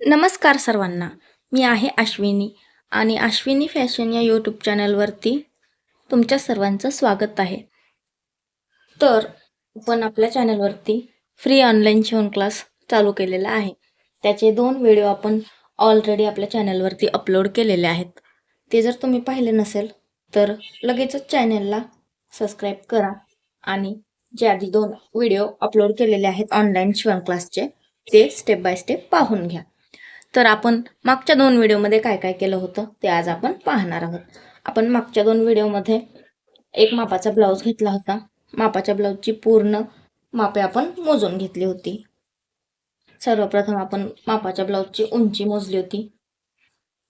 नमस्कार सर्वांना. मी आहे अश्विनी आणि अश्विनी फॅशन या यूट्यूब चॅनलवरती तुमच्या सर्वांचं स्वागत आहे. तर आपण आपल्या चॅनलवरती फ्री ऑनलाईन शिवण क्लास चालू केलेला आहे. त्याचे दोन व्हिडिओ आपण ऑलरेडी आपल्या चॅनलवरती अपलोड केलेले आहेत. ते जर तुम्ही पाहिले नसेल तर लगेचच चॅनलला सबस्क्राईब करा आणि जे आधी दोन व्हिडिओ अपलोड केलेले आहेत ऑनलाईन शिवण क्लासचे ते स्टेप बाय स्टेप पाहून घ्या. तर आपण मागच्या दोन व्हिडिओमध्ये काय काय केलं होतं ते आज आपण पाहणार आहोत. आपण मागच्या दोन व्हिडिओमध्ये एक मापाचा ब्लाऊज घेतला होता. मापाच्या ब्लाऊजची पूर्ण मापे आपण मोजून घेतली होती. सर्वप्रथम आपण मापाच्या ब्लाऊजची उंची मोजली होती.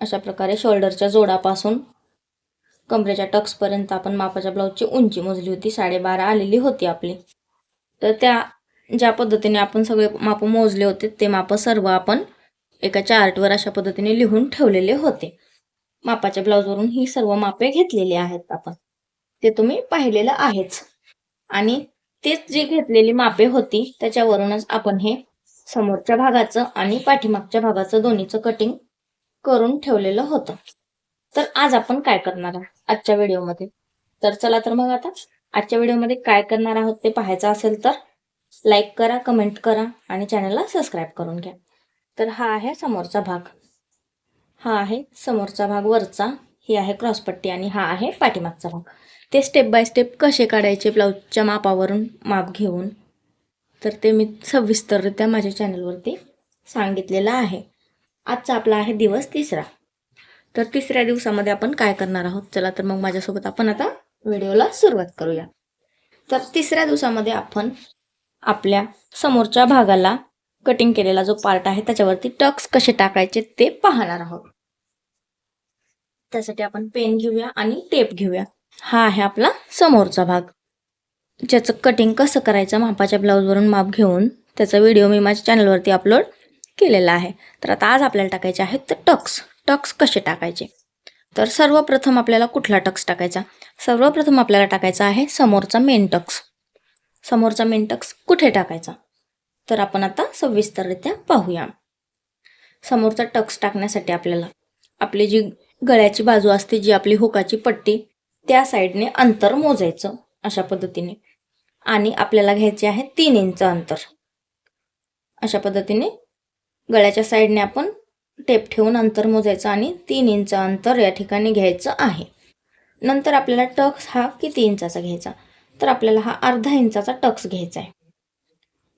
अशा प्रकारे शोल्डरच्या जोडापासून कमरेच्या टक्सपर्यंत आपण मापाच्या ब्लाऊजची उंची मोजली होती. साडेबारा आलेली होती आपली. तर त्या ज्या पद्धतीने आपण सगळे माप मोजले होते ते माप सर्व आपण एका चार्टवर अशा पद्धतीने लिहून ठेवलेले होते. मापाच्या ब्लाऊजवरून ही सर्व मापे घेतलेली आहेत आपण. ते तुम्ही पाहिलेलं आहेच. आणि तेच जी घेतलेली मापे होती त्याच्यावरूनच आपण हे समोरच्या भागाचं आणि पाठीमागच्या भागाचं दोन्हीचं कटिंग करून ठेवलेलं होतं. तर आज आपण काय करणार आहोत? आजच्या व्हिडिओमध्ये. तर चला तर मग आता आजच्या व्हिडिओमध्ये काय करणार आहोत ते पाहायचं असेल तर लाईक करा कमेंट करा आणि चॅनलला सबस्क्राईब करून घ्या. तर हा आहे समोरचा भाग. हा आहे समोरचा भाग वरचा. ही आहे क्रॉसपट्टी आणि हा आहे पाठीमागचा भाग. ते स्टेप बाय स्टेप कसे काढायचे ब्लाऊजच्या मापावरून माप घेऊन? तर ते मी सविस्तररित्या माझ्या चॅनलवरती सांगितलेलं आहे. आजचा आपला आहे दिवस तिसरा. तर तिसऱ्या दिवसामध्ये आपण काय करणार आहोत? चला तर मग माझ्यासोबत आपण आता व्हिडिओला सुरुवात करूया. तर तिसऱ्या दिवसामध्ये आपण आपल्या समोरच्या भागाला कटिंग केलेला जो पार्ट आहे त्याच्यावरती टक्स कसे टाकायचे ते पाहणार आहोत. त्यासाठी आपण पेन घेऊया आणि टेप घेऊया. हा आहे आपला समोरचा भाग. ज्याचं कटिंग कसं करायचं मापाच्या ब्लाऊजवरून माप घेऊन त्याचा व्हिडिओ मी माझ्या चॅनलवरती अपलोड केलेला आहे. तर आता आज आपल्याला टाकायचे आहेत तर टक्स टक्स कसे टाकायचे? तर सर्वप्रथम आपल्याला कुठला टक्स टाकायचा? सर्वप्रथम आपल्याला टाकायचा आहे समोरचा मेन टक्स समोरचा मेन टक्स कुठे टाकायचा? तर आपण आता सविस्तररित्या पाहूया. समोरचा टक्स टाकण्यासाठी आपल्याला आपली जी गळ्याची बाजू असते जी आपली हुकाची पट्टी त्या साईडने अंतर मोजायचं अशा पद्धतीने. आणि आपल्याला घ्यायचे आहे तीन इंच अंतर. अशा पद्धतीने गळ्याच्या साईडने आपण टेप ठेवून अंतर मोजायचं आणि तीन इंच अंतर या ठिकाणी घ्यायचं आहे. नंतर आपल्याला टक्स हा किती इंचाचा घ्यायचा? तर आपल्याला हा अर्धा इंचाचा टक्स घ्यायचा आहे.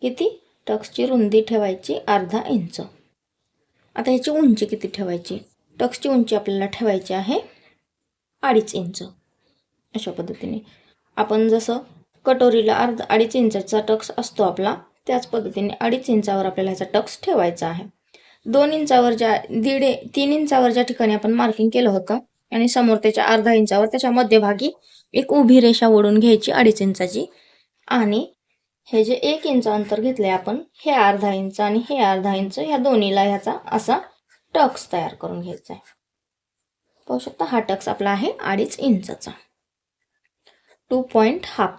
किती? टक्सची रुंदी ठेवायची अर्धा इंच. आता ह्याची उंची किती ठेवायची? टक्सची उंची आपल्याला ठेवायची आहे अडीच इंच. अशा पद्धतीने. आपण जसं कटोरीला अर्धा अडीच इंचाचा टक्स असतो आपला त्याच पद्धतीने अडीच इंचावर आपल्याला ह्याचा टक्स ठेवायचा आहे. दोन इंचावर ज्या दीड तीन इंचावर ज्या ठिकाणी आपण मार्किंग केलं होतं आणि समोर त्याच्या अर्धा इंचावर त्याच्या मध्यभागी एक उभी रेषा ओढून घ्यायची अडीच इंचाची. आणि हे जे एक इंच अंतर घेतलंय आपण हे अर्धा इंच आणि हे अर्धा इंच ह्या दोन्हीला ह्याचा असा टक्स तयार करून घ्यायचा आहे पाहू शकता हा टक्स आपला आहे अडीच इंचाचा. Two point half.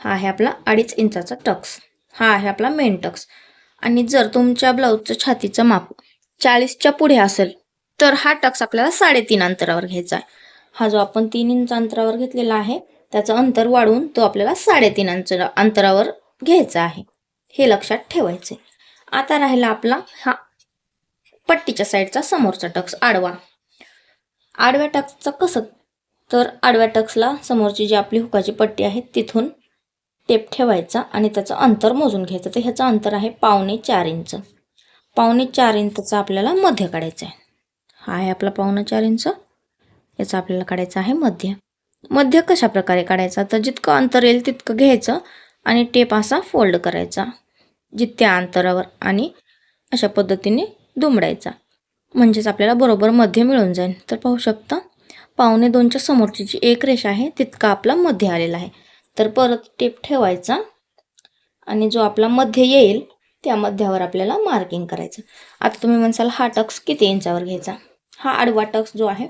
हा आहे आपला अडीच इंचाचा टक्स. हा आहे आपला मेन टक्स. आणि जर तुमच्या ब्लाऊजचं छातीचं माप चाळीसच्या पुढे असेल तर हा टक्स आपल्याला साडेतीन अंतरावर घ्यायचा आहे हा जो आपण तीन इंच अंतरावर घेतलेला आहे त्याचं अंतर वाढवून तो आपल्याला साडेतीन अंतर अंतरावर घ्यायचा आहे. हे लक्षात ठेवायचे. आता राहिला आपला हा पट्टीच्या साईडचा समोरचा टक्स आडवा. आडव्या टक्सचं कसं? तर आडव्या टक्सला समोरची जी आपली हुकाची पट्टी आहे तिथून टेप ठेवायचा आणि त्याचं अंतर मोजून घ्यायचं. तर ह्याचं अंतर आहे पावणे चार इंच. पावणे चार इंचचा आपल्याला मध्य काढायचं आहे. हा आहे आपला पावणे चार इंच. याचा आपल्याला काढायचं आहे मध्य. मध्य कशा प्रकारे काढायचा? तर जितकं अंतर येईल तितकं घ्यायचं आणि टेप असा फोल्ड करायचा जितक्या अंतरावर आणि अशा पद्धतीने दुमडायचा. म्हणजेच आपल्याला बरोबर मध्य मिळून जाईल. तर पाहू शकता पावणे दोनच्या समोरची जी एक रेषा आहे तितका आपला मध्य आलेला आहे. तर परत टेप ठेवायचा आणि जो आपला मध्य येईल त्या मध्यावर आपल्याला मार्किंग करायचं. आता तुम्ही म्हणसाल हा टक्स किती इंचावर घ्यायचा? हा आडवा टक्स जो आहे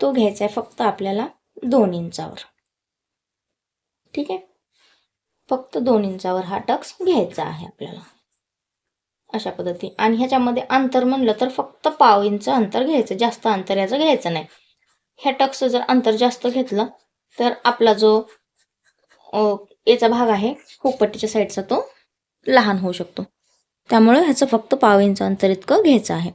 तो घ्यायचा आहे. फक्त आपल्याला दोन इंचावर. ठीक आहे? फक्त दोन इंचावर हा टक्स घ्यायचा आहे आपल्याला. अशा पद्धती. आणि ह्याच्यामध्ये अंतर म्हणलं तर फक्त पाव इंच अंतर घ्यायचं. जास्त अंतर याचं घ्यायचं नाही. ह्या टक्सचं जर अंतर जास्त घेतलं तर आपला जो याचा भाग आहे हुकपट्टीच्या साईडचा तो लहान होऊ शकतो. त्यामुळे ह्याचं फक्त पाव इंच अंतर इतकं घ्यायचं आहे.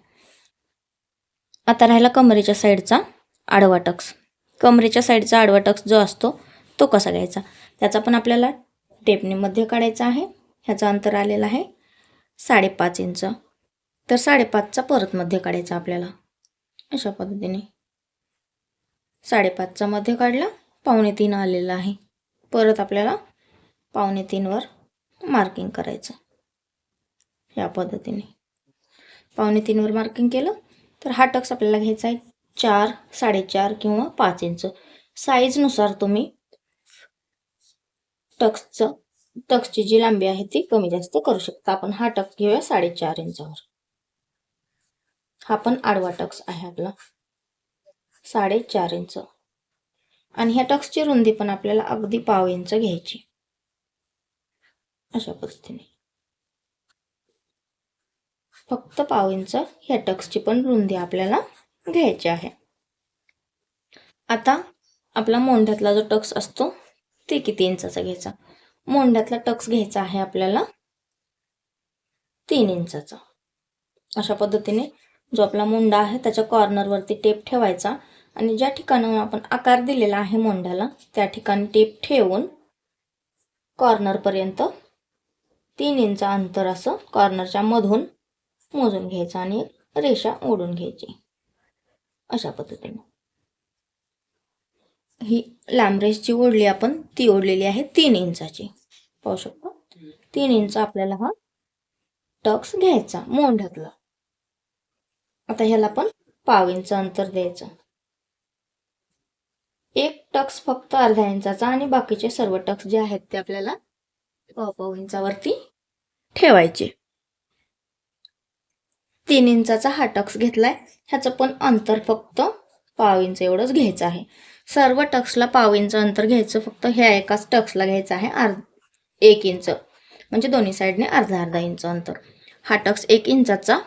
आता राहिला कमरेच्या साईडचा आडवा टक्स. कमरेच्या साईडचा आडवा टक्स जो असतो तो कसा घ्यायचा? त्याचा पण आपल्याला टेपनेमध्ये काढायचा आहे. ह्याचं अंतर आलेलं आहे साडेपाच इंच. तर साडेपाचचा परत मध्ये काढायचा आपल्याला. अशा पद्धतीने. साडेपाचचा मध्ये काढला पावणे तीन आलेला आहे. परत आपल्याला पावणे तीनवर मार्किंग करायचं. या पद्धतीने. पावणे तीनवर मार्किंग केलं तर हा टक्स आपल्याला घ्यायचा आहे चार साडेचार किंवा पाच इंच. साईजनुसार तुम्ही टक्सचं टक्सची जी लांबी आहे ती कमी जास्त करू शकता. आपण हा टक्स घेऊया साडेचार इंचावर. हा पण आडवा टक्स आहे आपला. साडेचार इंच. आणि ह्या टक्सची रुंदी पण आपल्याला अगदी पाव इंच घ्यायची. अशा पद्धतीने. फक्त पाव इंच ह्या टक्सची पण रुंदी आपल्याला घ्यायची आहे. आता आपला मोंढ्यातला जो टक्स असतो ते किती इंचाचा घ्यायचा? मोंढ्यातला टक्स घ्यायचा आहे आपल्याला तीन इंचाचा. अशा पद्धतीने जो आपला मोंडा आहे त्याच्या कॉर्नरवरती टेप ठेवायचा आणि ज्या ठिकाणाहून आपण आकार दिलेला आहे मोंढ्याला त्या ठिकाणी टेप ठेवून कॉर्नरपर्यंत तीन इंच अंतर असं कॉर्नरच्या मधून मोजून घ्यायचं आणि रेषा ओढून घ्यायची. अशा पद्धतीने. ही लांब जी ओढली आपण ती ओढलेली आहे तीन इंचाची. पाहू शकतो? तीन इंच आपल्याला हा टक्स घ्यायचा मोंढ्यातला आता ह्याला पण पाव इंच अंतर द्यायचं. एक टक्स फक्त अर्धा इंचाचा आणि बाकीचे सर्व टक्स जे आहेत ते आपल्याला पाव पाव इंचावरती ठेवायचे. तीन इंचाचा हा टक्स घेतला आहे ह्याचं पण अंतर फक्त पाव इंच एवढंच घ्यायचं आहे. सर्व टक्सला पाव इंच अंतर घ्यायचं फक्त ह्या एकाच टक्सला घ्यायचं आहे अर्ध एक इंच. म्हणजे दोन्ही साईडने अर्धा अर्धा इंच अंतर. हा टक्स एक इंचाचा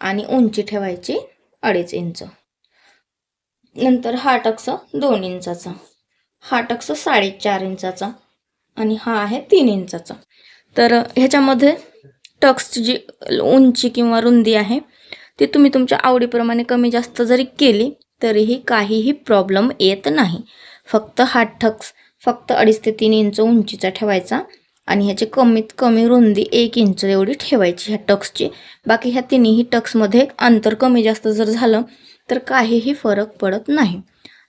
आणि उंची ठेवायची अडीच इंच. नंतर हा टक्स दोन इंचाचा. हा टक्स साडेचार इंचाचा आणि हा आहे तीन इंचाचा. तर ह्याच्यामध्ये टक्सची जी उंची किंवा रुंदी आहे ती तुम्ही तुमच्या आवडीप्रमाणे कमी जास्त जरी केली तरीही काहीही प्रॉब्लेम येत नाही. फक्त हा टक्स फक्त अडीच ते तीन इंच उंचीचा ठेवायचा आणि ह्याची कमीत कमी रुंदी एक इंच एवढी ठेवायची ह्या टक्सची. बाकी ह्या तिन्ही टक्समध्ये अंतर कमी जास्त जर झालं तर काहीही फरक पडत नाही.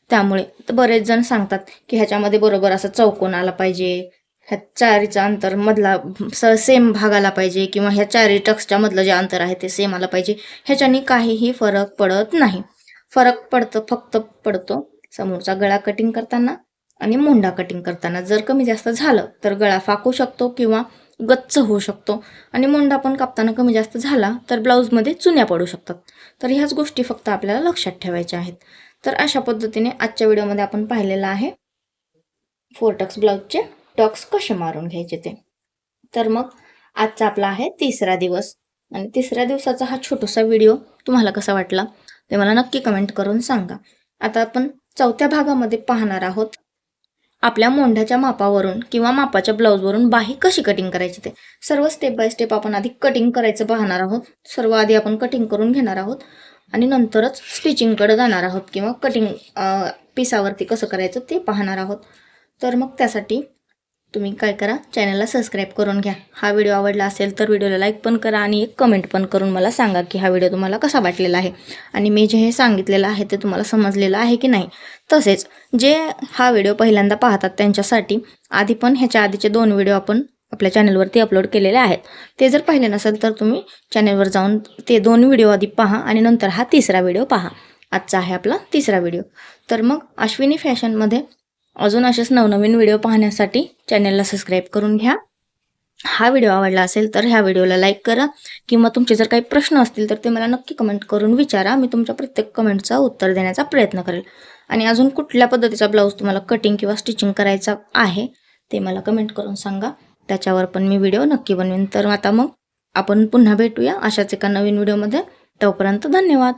त्यामुळे बरेच जण सांगतात की ह्याच्यामध्ये बरोबर असं चौकोन आला पाहिजे ह्या चारीचं अंतर मधला स सेम भागाला पाहिजे किंवा ह्या चारी टक्सच्या मधलं जे अंतर आहे ते सेम आलं पाहिजे. ह्याच्याने काहीही फरक पडत नाही. फरक पडतं फक्त पडतो समोरचा गळा कटिंग करताना आणि मुंडा कटिंग करताना. जर कमी जास्त झालं तर गळा फाकू शकतो किंवा गच्च होऊ शकतो. आणि मुंडा पण कापताना कमी जास्त झाला तर ब्लाऊजमध्ये चुन्या पडू शकतात. तर ह्याच गोष्टी फक्त आपल्याला लक्षात ठेवायच्या आहेत. तर अशा पद्धतीने आजच्या व्हिडिओमध्ये आपण पाहिलेलं आहे. फोर टक्स ब्लाऊजचे टॉक्स कसे मारून घ्यायचे ते. तर मग आजचा आपला आहे तिसरा दिवस. आणि तिसऱ्या दिवसाचा हा छोटासा व्हिडिओ तुम्हाला कसा वाटला ते मला नक्की कमेंट करून सांगा. आता आपण चौथ्या भागामध्ये पाहणार आहोत. आपल्या मोंढ्याच्या मापावरून किंवा मापाच्या ब्लाऊजवरून बाही कशी कटिंग करायची ते. सर्व स्टेप बाय स्टेप आपण आधी कटिंग करायचं पाहणार आहोत. सर्व आधी आपण कटिंग करून घेणार आहोत. आणि नंतरच स्टिचिंगकडे जाणार आहोत किंवा कटिंग पिसावरती कसं करायचं ते पाहणार आहोत. तर मग त्यासाठी तुम्ही काय करा चॅनलला सबस्क्राईब करून घ्या. हा व्हिडिओ आवडला असेल तर व्हिडिओला लाईक पण करा आणि एक कमेंट पण करून मला सांगा की हा व्हिडिओ तुम्हाला कसा वाटलेला आहे. आणि मी जे हे सांगितलेलं आहे ते तुम्हाला समजलेलं आहे की नाही. तसेच जे हा व्हिडिओ पहिल्यांदा पाहतात त्यांच्यासाठी आधी पण ह्याच्या आधीचे दोन व्हिडिओ आपण आपल्या चॅनलवरती अपलोड केलेले आहेत. ते जर पाहिले नसेल तर तुम्ही चॅनलवर जाऊन ते दोन व्हिडिओ आधी पहा आणि नंतर हा तिसरा व्हिडिओ पहा. आजचा आहे आपला तिसरा व्हिडिओ तर मग अश्विनी फॅशनमध्ये अजून असेच नवनवीन व्हिडिओ पाहण्यासाठी चॅनलला सबस्क्राईब करून घ्या. हा व्हिडिओ आवडला असेल तर ह्या व्हिडिओला लाईक करा. किंवा तुमचे जर काही प्रश्न असतील तर ते मला नक्की कमेंट करून विचारा. मी तुमच्या प्रत्येक कमेंटचा उत्तर देण्याचा प्रयत्न करेल. आणि अजून कुठल्या पद्धतीचा ब्लाऊज तुम्हाला कटिंग किंवा स्टिचिंग करायचा आहे ते मला कमेंट करून सांगा. त्याच्यावर पण मी व्हिडिओ नक्की बनवेन. तर आता मग आपण पुन्हा भेटूया अशाच एका नवीन व्हिडिओमध्ये तोपर्यंत धन्यवाद.